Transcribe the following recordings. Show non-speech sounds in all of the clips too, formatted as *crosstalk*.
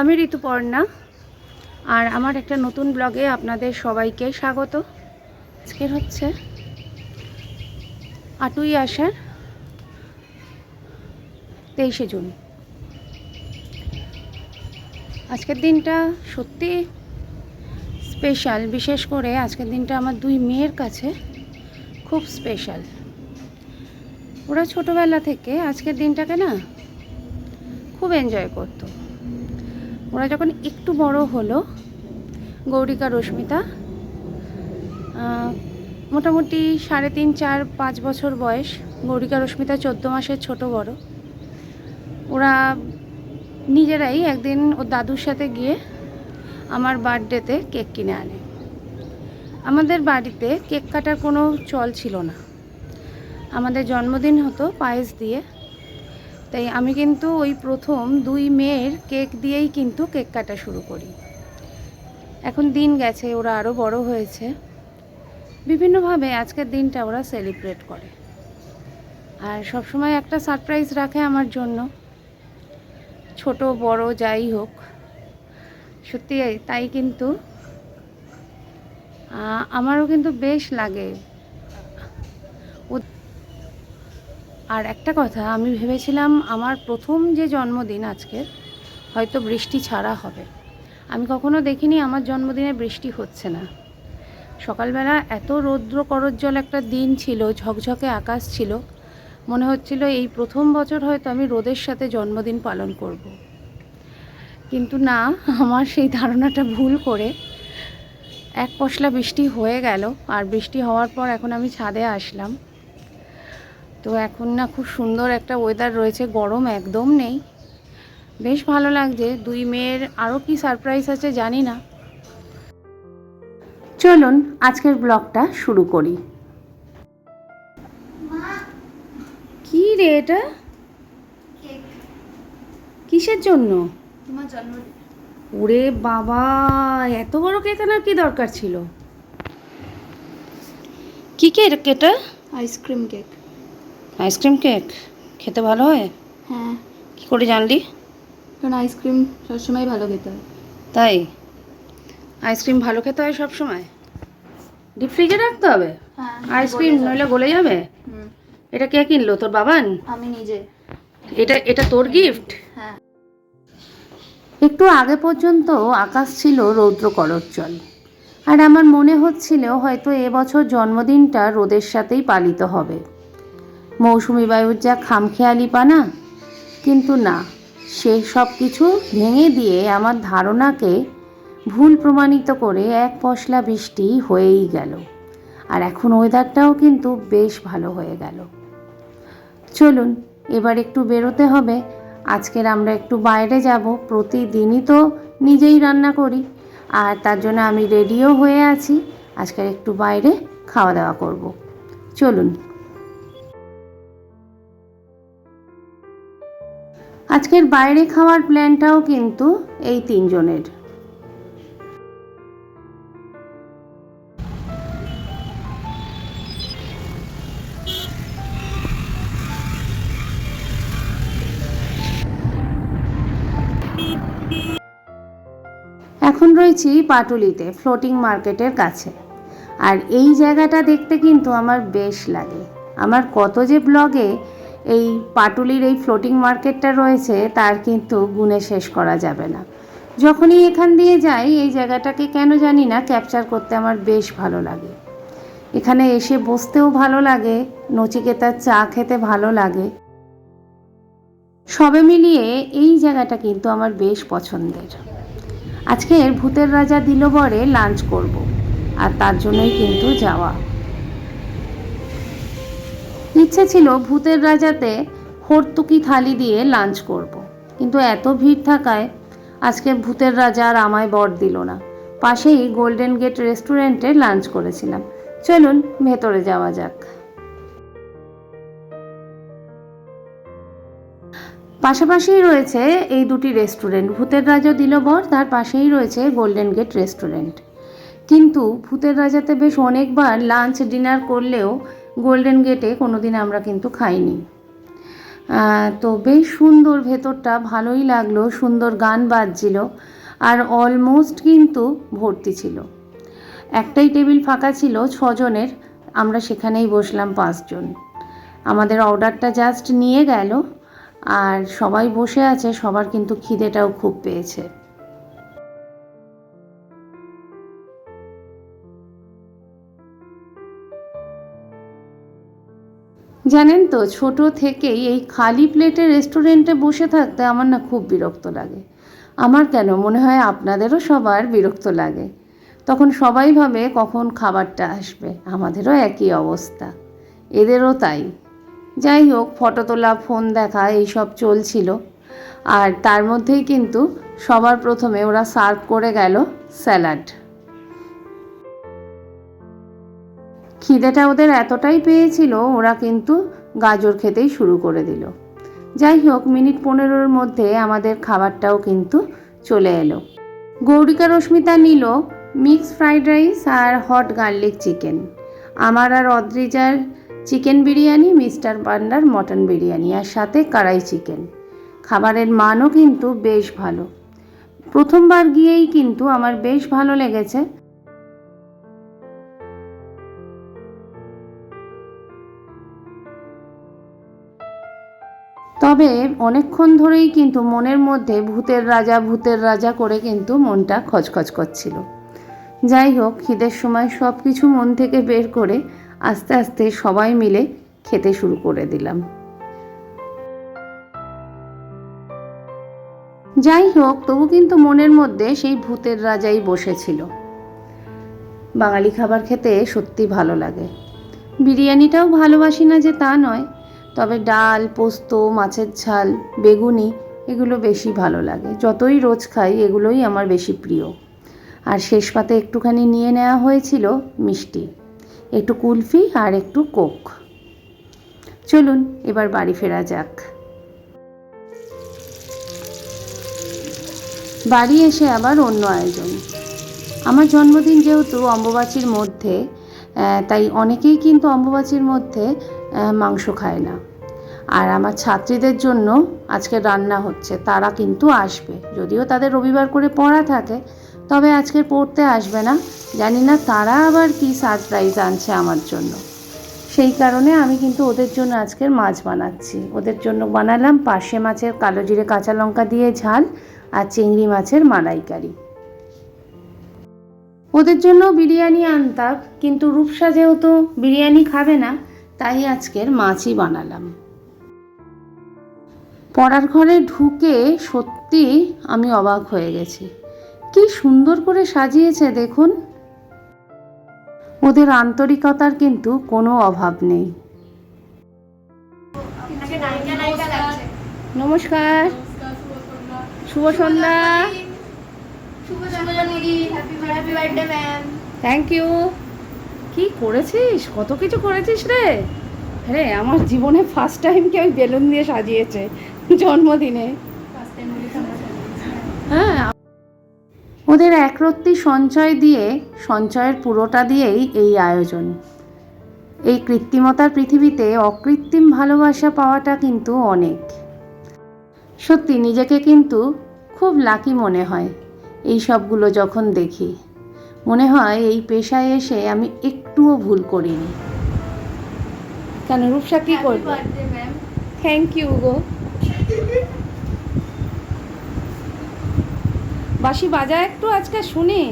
আমি ঋতুপর্ণা আর আমার একটা নতুন ব্লগে আপনাদের সবাইকে স্বাগত। আজকের হচ্ছে আটই আষাঢ় তেইশে জুন। আজকের দিনটা সত্যি স্পেশাল বিশেষ করে আজকের দিনটা আমার দুই মেয়ের কাছে খুব স্পেশাল ওরা ছোটোবেলা থেকে আজকের দিনটাকে না খুব এনজয় করতো। ওরা যখন একটু বড় হলো, গৌরিকা, রশ্মিতা মোটামুটি সাড়ে তিন, চার, পাঁচ বছর বয়স। গৌরিকা রশ্মিতা চোদ্দ মাসের ছোট বড়। ওরা নিজেরাই একদিন ওর দাদুর সাথে গিয়ে আমার বার্থডেতে কেক কিনে আনে। আমাদের বাড়িতে কেক কাটার কোনো চল ছিল না। আমাদের জন্মদিন হতো পায়েস দিয়ে। তাই আমি কিন্তু ওই প্রথম দুই মেয়ের কেক দিয়েই কিন্তু কেক কাটা শুরু করি। এখন দিন গেছে, ওরা আরও বড় হয়েছে। বিভিন্নভাবে আজকের দিনটা ওরা সেলিব্রেট করে। আর সবসময় একটা সারপ্রাইজ রাখে আমার জন্য। ছোট, বড়, যাই হোক। সত্যি, তাই কিন্তু আমারও কিন্তু বেশ লাগে। আর একটা কথা, আমি ভেবেছিলাম আমার প্রথম যে জন্মদিন আজকের হয়তো বৃষ্টি ছাড়া হবে। আমি কখনো দেখিনি আমার জন্মদিনে বৃষ্টি হচ্ছে না। সকালবেলা এত রৌদ্র করজ্জ্বল একটা দিন ছিল, ঝকঝকে আকাশ ছিল। মনে হচ্ছিল এই প্রথম বছর হয়তো আমি রোদের সাথে জন্মদিন পালন করব। কিন্তু না, আমার সেই ধারণাটা ভুল করে এক পশলা বৃষ্টি হয়ে গেল আর বৃষ্টি হওয়ার পর এখন আমি ছাদে আসলাম। তো এখন না খুব সুন্দর একটা ওয়েদার রয়েছে, গরম একদম নেই। বেশ ভালো লাগছে, দুই মেয়ের আরও কি সারপ্রাইজ আছে জানি না। চলুন আজকের ব্লগটা শুরু করি। কি রে এটা? কিসের জন্য? তোমার জন্মদিন ওরে বাবা এত বড় কেক আনার কি দরকার ছিল? কি কেক এটা? Ice cream cake. Ice cream cake? খেতে ভালো হয়? হ্যাঁ। কি করে জানলি? কারণ আইসক্রিম সবসময় ভালো খেতে হয়। তাই? আইসক্রিম ভালো খেতে হয় সব সময় ডিপ ফ্রিজে রাখতে হবে? হ্যাঁ আইসক্রিম নইলে গলে যাবে? হুম। এটা কে কিনলো তোর বাবান? আমি নিজে। এটা এটা তোর গিফট হ্যাঁ। একটু আগে পর্যন্ত আকাশ ছিল রৌদ্র করজ্জ্বল আর আমার মনে হচ্ছিল হয়তো এবছর জন্মদিনটা রোদের সাথেই পালিত হবে। মৌসুমি বায়ুর যা খামখেয়ালি পানা কিন্তু না সে সব কিছু ভেঙে দিয়ে আমার ধারণাকে ভুল প্রমাণিত করে এক পশলা বৃষ্টি হয়েই গেল। আর এখন ওয়েদারটাও কিন্তু বেশ ভালো হয়ে গেল। চলুন, এবার একটু বেরোতে হবে। আজকের আমরা একটু বাইরে যাব। প্রতিদিনই তো নিজেই রান্না করি। আর তার জন্য আমি রেডিও হয়ে আছি। আজকের একটু বাইরে খাওয়া দাওয়া করব। চলুন। আজকের বাইরে খাওয়ার প্ল্যানটাও কিন্তু এই তিনজনের। এখন রয়েছি পাটুলিতে ফ্লোটিং মার্কেটের কাছে। আর এই জায়গাটা দেখতে কিন্তু আমার বেশ লাগে। আমার কত যে ব্লগে এই পাটুলির এই ফ্লোটিং মার্কেটটা রয়েছে, তার কিন্তু গুণে শেষ করা যাবে না। যখনই এখান দিয়ে যাই, এই জায়গাটাকে কেন জানি না ক্যাপচার করতে আমার বেশ ভালো লাগে। এখানে এসে বসতেও ভালো লাগে নচিকেতার চা খেতে ভালো লাগে। সবে মিলিয়ে এই জায়গাটা কিন্তু আমার বেশ পছন্দের। আজকের ভূতের রাজা দিল বরে লাঞ্চ করব, আর তার জন্যই কিন্তু যাওয়া। ইচ্ছে ছিল ভূতের রাজাতে হর্তুকি থালি দিয়ে লাঞ্চ করব। কিন্তু এত ভিড় থাকায় আজকে ভূতের রাজা আর আমায় বর দিল না। পাশেই গোল্ডেন গেট রেস্টুরেন্টে লাঞ্চ করেছিলাম। চলুন ভেতরে যাওয়া যাক। পাশাপাশিই রয়েছে এই দুটি রেস্টুরেন্ট। ভূতের রাজা দিল বর তার পাশেই রয়েছে গোল্ডেন গেট রেস্টুরেন্ট। কিন্তু ভূতের রাজাতে বেশ অনেকবার লাঞ্চ, ডিনার করলেও গোল্ডেন গেটে কোনো দিন আমরা কিন্তু খাইনি। তো বেশ সুন্দর ভেতরটা, ভালোই লাগল, সুন্দর গান বাজছিল, আর অলমোস্ট কিন্তু ভর্তি ছিল। একটাই টেবিল ফাঁকা ছিল, ছজনের, আমরা সেখানেই বসলাম পাঁচজন। আমাদের অর্ডারটা জাস্ট নিয়ে গেল আর সবাই বসে আছে, সবার কিন্তু খিদেটাও খুব পেয়েছে। জানেন তো, ছোট থেকেই এই খালি প্লেটে রেস্টুরেন্টে বসে থাকতে আমার না খুব বিরক্ত লাগে। আমার কেন, মনে হয় আপনাদেরও সবার বিরক্ত লাগে। তখন সবাই ভাবে কখন খাবারটা আসবে, আমাদেরও একই অবস্থা। এদেরও তাই। যাই হোক ফটো তোলা ফোন দেখা, এইসব চলছিল। আর তার মধ্যেই কিন্তু সবার প্রথমে ওরা সার্ভ করে গেল স্যালাড খিদেটা ওদের এতটাই পেয়েছিল, ওরা কিন্তু গাজর খেতেই শুরু করে দিল। যাই হোক, মিনিট পনেরোর মধ্যে আমাদের খাবারটাও কিন্তু চলে এলো। গৌরিকা রশ্মিতা নিল মিক্স ফ্রাইড রাইস আর হট গার্লিক চিকেন আমার আর অদ্রিজার চিকেন বিরিয়ানি, মিস্টার পান্ডার মটন বিরিয়ানি আর সাথে কড়াই চিকেন। খাবারের মানও কিন্তু বেশ ভালো। প্রথমবার গিয়েই কিন্তু আমার বেশ ভালো লেগেছে। তবে অনেকক্ষণ ধরেই কিন্তু মনের মধ্যে ভূতের রাজা ভূতের রাজা করে কিন্তু মনটা খচখচ করছিল। যাই হোক, খিদের সময় সব কিছু মন থেকে বের করে আস্তে আস্তে সবাই মিলে খেতে শুরু করে দিলাম। যাই হোক, তবু কিন্তু মনের মধ্যে সেই ভূতের রাজাই বসেছিল। বাঙালি খাবার খেতে সত্যি ভালো লাগে। বিরিয়ানিটাও ভালোবাসি না যে তা নয়, তবে ডাল, পোস্ত, মাছের ঝাল, বেগুনি এগুলো বেশি ভালো লাগে। যতই রোজ খাই, এগুলোই আমার বেশি প্রিয়। আর শেষ পাতে একটুখানি নিয়ে নেওয়া হয়েছিল মিষ্টি। একটু কুলফি আর একটু কোক। চলুন, এবার বাড়ি ফেরা যাক। বাড়ি এসে আবার অন্য আয়োজন। আমার জন্মদিন যেহেতু অম্বুবাচীর মধ্যে তাই অনেকেই কিন্তু অম্বুবাচীর মধ্যে মাংস খায় না। আর আমার ছাত্রীদের জন্য আজকে রান্না হচ্ছে, তারা কিন্তু আসবে। যদিও তাদের রবিবার করে পড়া থাকে তবে আজকে পড়তে আসবে না। জানি না তারা আবার কি সারপ্রাইজ আনছে আমার জন্য। সেই কারণে আমি কিন্তু ওদের জন্য আজকের মাছ বানাচ্ছি। ওদের জন্য বানালাম পার্শে মাছের কালো জিরে কাঁচা লঙ্কা দিয়ে ঝাল আর চিংড়ি মাছের মালাইকারি। ওদের জন্য বিরিয়ানি আনতাম, কিন্তু রূপসা যেহেতু বিরিয়ানি খাবে না, তাই আজকের মাছই বানালাম। পড়ার ঘরে ঢুকে সত্যি আমি অবাক হয়ে গেছি। কি সুন্দর করে সাজিয়েছে দেখুন। ওদের আন্তরিকতার কিন্তু কোনো অভাব নেই। নমস্কার। শুভ সন্ধ্যা। থ্যাংক ইউ কি করেছিস? কত কিছু করেছিস রে? রে আমার জীবনে ফার্স্ট টাইম কেউ বেলুন দিয়ে সাজিয়েছে? জন্মদিনে। হ্যাঁ ওদের একরত্তি সঞ্চয় দিয়ে সঞ্চয়ের পুরোটা দিয়েই এই আয়োজন। এই কৃত্রিমতার পৃথিবীতে অকৃত্রিম ভালোবাসা পাওয়াটা কিন্তু অনেক। সত্যি নিজেকে কিন্তু খুব লাকি মনে হয় এই সবগুলো যখন দেখি। মনে হয় এই পেশায় এসে আমি একটুও ভুল করিনি। কেন রূপসা কি করবে? থ্যাংক ইউ গো। বাসি বাজা একটু আজকে শুনি।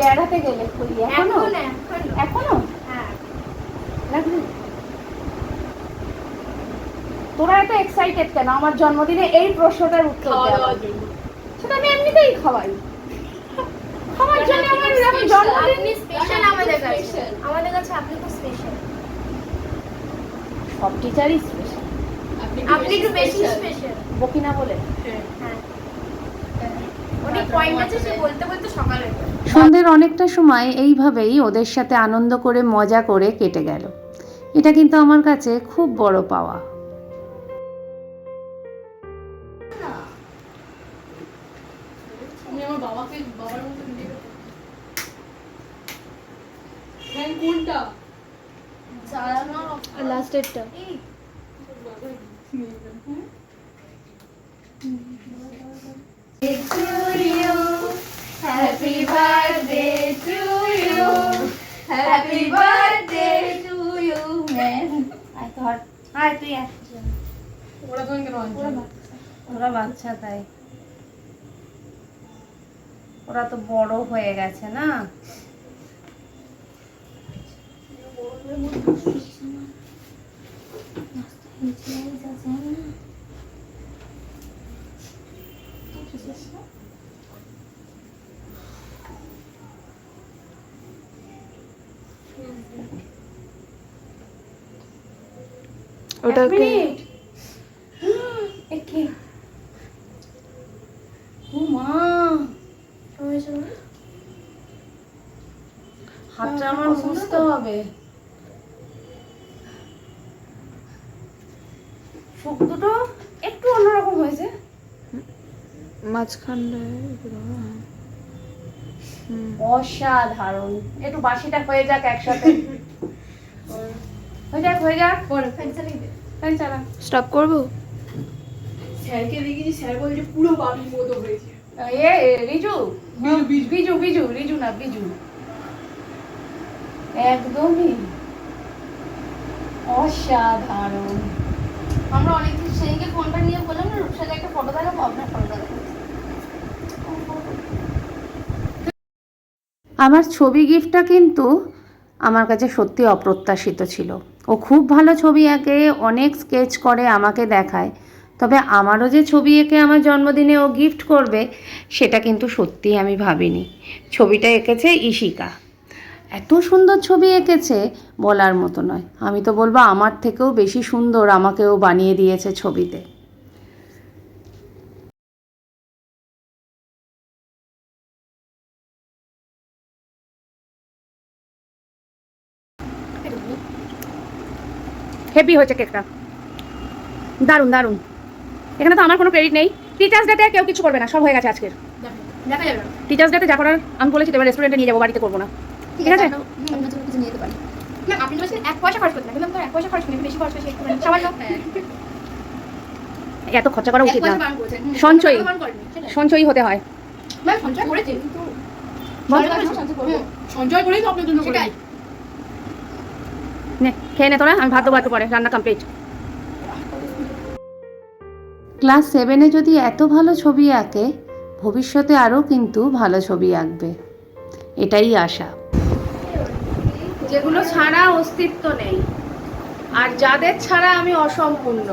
বেড়াতে গেলে করি এখনও? এখন হ্যাঁ। তোরা এত এক্সাইটেড কেন? আমার জন্মদিনে এই প্রশ্নটার উত্তর দেওয়ার জন্য। সেটা আমি এমনিতেই খাওয়াই। আমার জন্য আমার জন্মদিন স্পেশাল আমাদের কাছে। আমাদের কাছে আপনি খুব স্পেশাল সব টিচারই স্পেশাল আপনি একটু বেশি স্পেশাল বকিনা বলে। হ্যাঁ। অনেক পয়েন্ট আছে সে বলতে বলতে সকাল হয়ে সন্ধ্যের অনেকটা সময় এইভাবেই ওদের সাথে আনন্দ করে মজা করে কেটে গেল। এটা কিন্তু আমার কাছে খুব বড় পাওয়া। Happy birthday to you, man. I thought, আয় তুই ওরা তখন কেন ওরা বাচ্চা তাই। ওরা তো বড় হয়ে গেছে না? ওটাকে একে ও মা হাতটা আমার বুঝতে হবে। সুখ দুটো একটু অন্যরকম হয়েছে। মাঝখানটা অসাধারণ। একটু বাসিটা হয়ে যাক একসাথে। *laughs* হয়ে যাক হয়ে যাক। ফ্যান চালা। স্টপ করব? স্যারকে দেখেছি স্যার বলছে পুরো বাবির মতো হয়েছে। এ রিজু। বিজু বিজু রিজু। না বিজু একদমই অসাধারণ। আমরা অনেকদিন সেদিনকে ফোনটা নিয়ে বললাম না রূপসাকে একটা ফটো দেখাবো আপনার ফটো দেখাবো। আমার ছবি গিফটটা কিন্তু আমার কাছে সত্যি অপ্রত্যাশিত ছিল। ও খুব ভালো ছবি আঁকে অনেক স্কেচ করে, আমাকে দেখায়। তবে আমারও যে ছবি এঁকে আমার জন্মদিনে ও গিফট করবে, সেটা কিন্তু সত্যিই আমি ভাবিনি। ছবিটা এঁকেছে ইশিকা এত সুন্দর ছবি এঁকেছে বলার মতো নয়। আমি তো বলব আমার থেকেও বেশি সুন্দর আমাকেও বানিয়ে দিয়েছে ছবিতে। হেভি হয়েছে কেকটা দারুণ দারুণ। এখানে তো আমার কোনো ক্রেডিট নেই। টিচার্স ডেতে কেউ কিছু করবে না সব হয়ে গেছে আজকের। দেখা যাবে। টিচার্স ডেতে যা করার আমি বলেছি এবার রেস্টুরেন্টে নিয়ে যাব বাড়িতে করব না। ঠিক আছে কিছু নিয়ে যেতে পারি। না আপনি বলছেন এক পয়সা খরচ করতে না কিন্তু এক পয়সা খরচ করি বেশি খরচ করি সামান্য। এত খরচা করা উচিত না। সঞ্চয়ী। সঞ্চয়ী হতে হয়। সঞ্চয় করেছি কিন্তু সঞ্চয় করেই তো আপনার জন্য খেয়ে নে তোরা আমি ভাত দেবো একটু পরে রান্না কমপ্লিট ক্লাস সেভেনে যদি এত ভালো ছবি আঁকে ভবিষ্যতে আরও কিন্তু ভালো ছবি আঁকবে। এটাই আশা। যেগুলো ছাড়া অস্তিত্ব নেই আর যাদের ছাড়া আমি অসম্পূর্ণ।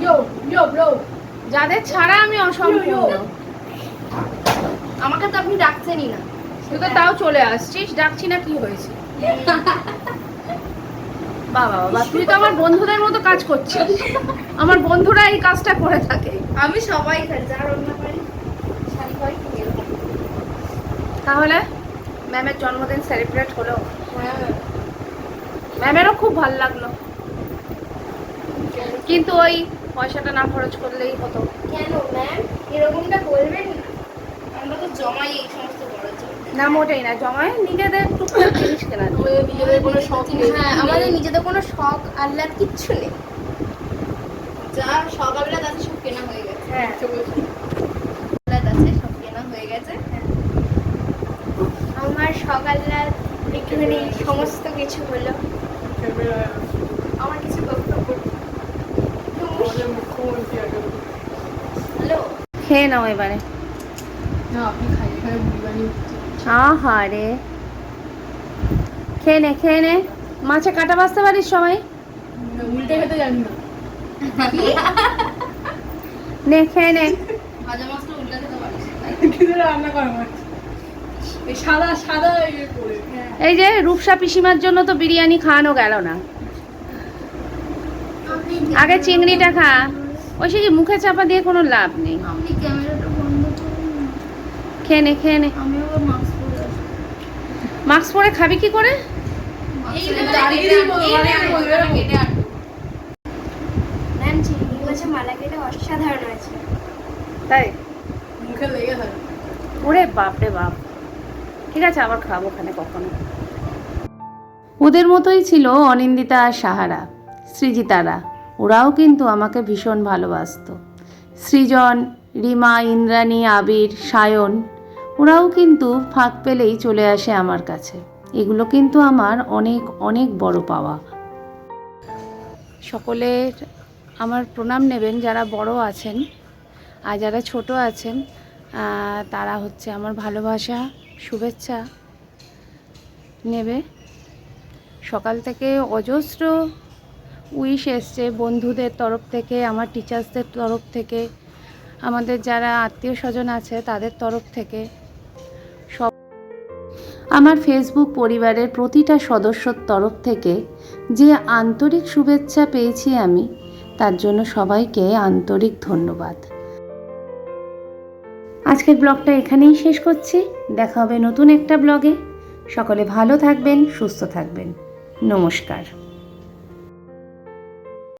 ইয়ো ইয়ো যাদের ছাড়া আমি অসম্পূর্ণ। আমাকে তো আপনি ডাকছেনই না। তুই তো তাও চলে আসছিস ডাকছি না কি হয়েছে? *laughs* বাবা বাবা তুই তো আমার বন্ধুদের মতো কাজ করছিস। আমার বন্ধুরা এই কাজটা করে থাকে। আমি সবাই যা রান্না এরকম। তাহলে ম্যামের জন্মদিন সেলিব্রেট হলো। হ্যাঁ। ম্যামেরও খুব ভালো লাগল। কিন্তু ওই পয়সাটা না খরচ করলেই হতো। কেন ম্যাম? এরকমটা বলবেন না। আমরা তো জমাই এই সমস্ত না মোটেই না। জমায় নিজেদের টুকটাক জিনিস কেনা নিজেদের কোনো শখ নেই হ্যাঁ আমাদের নিজেদের কোনো শখ আল্লাহর কিচ্ছু নেই। যা শখ আল্লাহ আছে সব কেনা হয়ে গেছে। হ্যাঁ। সব কেনা হয়ে গেছে। আমার শখ আল্লাহ একটুখানি সমস্ত কিছু হলো। আমার কিছু বক্তব্য। হ্যালো। খেয়ে নাও এবারে। না আপনি খাই এখানে। আহারে। খেয়ে নে খেয়ে নে। মাছে কাটা বাঁচতে পারিস সবাই? উল্টে খেতে জানি না। নে খেয়ে নে। ভাজা মাছটা উল্টে খেতে পারিস। কিন্তু রান্না করা মাছ। এই সাদা সাদা এই যে রূপসা পিসিমার জন্য তো বিরিয়ানি খাওয়ানো গেল না। আগে চিংড়িটা খা। ওই সে মুখে চাপা দিয়ে কোনো লাভ নেই। খেয়ে নে খেয়ে নে আমি আবার মাস্ক পরে আসব মাস্ক পরে খাবি কি করে? তাই? ওরে বাপ রে বাপ। ঠিক আছে আবার খাব ওখানে কখনো। ওদের মতোই ছিল অনিন্দিতা আর সাহারা সৃজিতারা। ওরাও কিন্তু আমাকে ভীষণ ভালোবাসতো। সৃজন রিমা ইন্দ্রাণী আবির সায়ন ওরাও কিন্তু ফাঁক পেলেই চলে আসে আমার কাছে। এগুলো কিন্তু আমার অনেক অনেক বড় পাওয়া। সকলের আমার প্রণাম নেবেন, যারা বড় আছেন আর যারা ছোট আছেন তারা হচ্ছে আমার ভালোবাসা, শুভেচ্ছা নেবে। সকাল থেকে অজস্র উইশ এসছে বন্ধুদের তরফ থেকে, আমার টিচার্সদের তরফ থেকে, আমাদের যারা আত্মীয় স্বজন আছে তাদের তরফ থেকে। আমার ফেসবুক পরিবারের প্রতিটা সদস্যর তরফ থেকে যে আন্তরিক শুভেচ্ছা পেয়েছি আমি, তার জন্য সবাইকে আন্তরিক ধন্যবাদ। আজকের ব্লগটা এখানেই শেষ করছি। দেখা হবে নতুন একটা ব্লগে। সকলে ভালো থাকবেন, সুস্থ থাকবেন। নমস্কার।